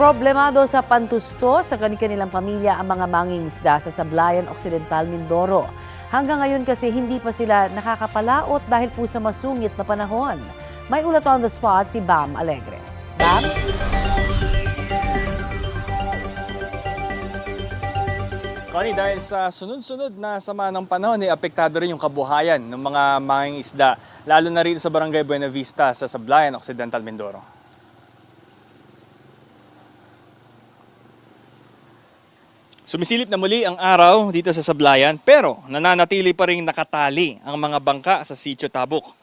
Problemado sa pantusto sa kanilang pamilya ang mga mangingisda sa Sablayan Occidental, Mindoro. Hanggang ngayon kasi hindi pa sila nakakapalaot dahil po sa masungit na panahon. May ulat on the spot si Bam Alegre. Bam? Connie, dahil sa sunod-sunod na sama ng panahon, eh, apektado rin yung kabuhayan ng mga mangingisda, lalo na rito sa Barangay Buena Vista sa Sablayan, Occidental Mindoro. Sumisilip na muli ang araw dito sa Sablayan, pero nananatili pa rin nakatali ang mga bangka sa Sitio Tabuk.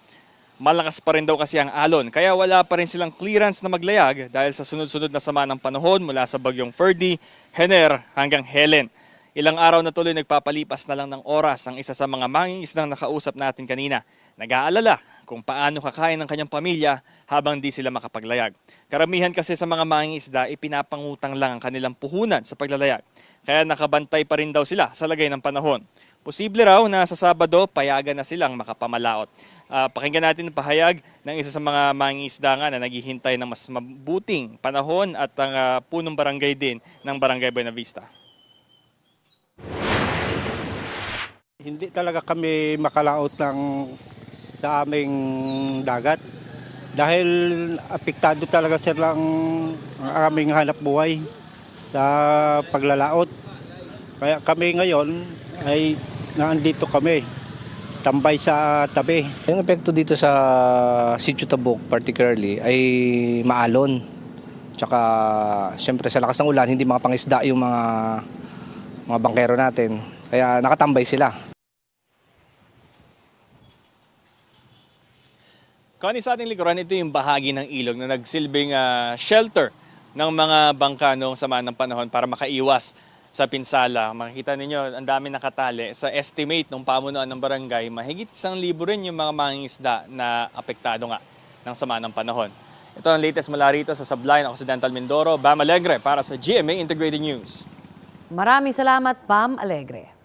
Malakas pa rin daw kasi ang alon, kaya wala pa rin silang clearance na maglayag dahil sa sunod-sunod na sama ng panahon mula sa bagyong Ferdy, Hener hanggang Helen. Ilang araw na tuloy nagpapalipas na lang ng oras ang isa sa mga mangingisdang nakausap natin kanina. Nag-aalala kung paano kakain ng kanyang pamilya habang di sila makapaglayag. Karamihan kasi sa mga mangingisda, ipinapangutang lang ang kanilang puhunan sa paglalayag. Kaya nakabantay pa rin daw sila sa lagay ng panahon. Posible raw na sa Sabado, payagan na silang makapamalaot. Ah, pakinggan natin ang pahayag ng isa sa mga mangingisda nga na naghihintay ng mas mabuting panahon at ang ah, punong barangay din ng Barangay Buena Vista. Hindi talaga kami makalaot ng sa aming dagat dahil apektado talaga sila ang, ang aming hanap buhay sa paglalaot. Kaya kami ngayon ay naandito kami, tambay sa tabi. Yung epekto dito sa Sitio Tabuk particularly ay maalon. Tsaka siyempre sa lakas ng ulan hindi makapangisda yung mga mga bangkero natin. Kaya nakatambay sila. Connie, sa ating likuran, ito yung bahagi ng ilog na nagsilbing ah, shelter ng mga bangka noong sama ng panahon para makaiwas sa pinsala. Makikita ninyo, ang dami nakatali. Sa estimate ng pamunuan ng barangay, mahigit isang libo rin yung mga mangingisda na apektado nga ng sama ng panahon. Ito ang latest mula rito sa Sablayan Occidental Mindoro. Bam Alegre para sa GMA Integrated News. Maraming salamat, Bam Alegre.